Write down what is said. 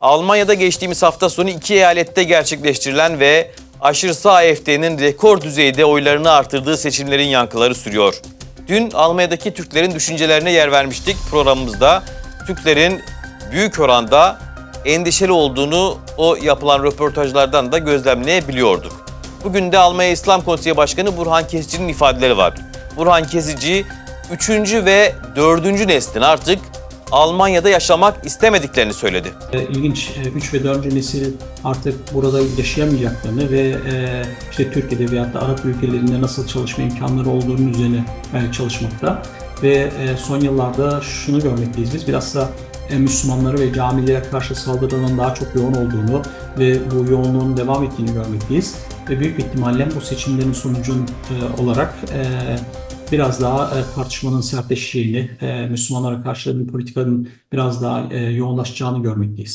Almanya'da geçtiğimiz hafta sonu iki eyalette gerçekleştirilen ve aşırı sağ AfD'nin rekor düzeyde oylarını artırdığı seçimlerin yankıları sürüyor. Dün Almanya'daki Türklerin düşüncelerine yer vermiştik programımızda. Türklerin büyük oranda endişeli olduğunu o yapılan röportajlardan da gözlemleyebiliyorduk. Bugün de Almanya İslam Konseyi Başkanı Burhan Kesici'nin ifadeleri var. Burhan Kesici, üçüncü ve dördüncü neslin artık Almanya'da yaşamak istemediklerini söyledi. E, İlginç 3 ve 4. nesil artık burada yaşayamayacaklarını ve e, işte Türkiye'de veyahut da Arap ülkelerinde nasıl çalışma imkanları olduğunun üzerine e, çalışmakta. Ve e, son yıllarda şunu görmekteyiz biz biraz da e, Müslümanlara ve camilere karşı saldırıların daha çok yoğun olduğunu ve bu yoğunluğun devam ettiğini görmekteyiz. Ve büyük ihtimalle bu seçimlerin sonucun e, olarak e, biraz daha e, tartışmanın sertleşeceğini, e, Müslümanlara karşı bir politikanın biraz daha e, yoğunlaşacağını görmekteyiz.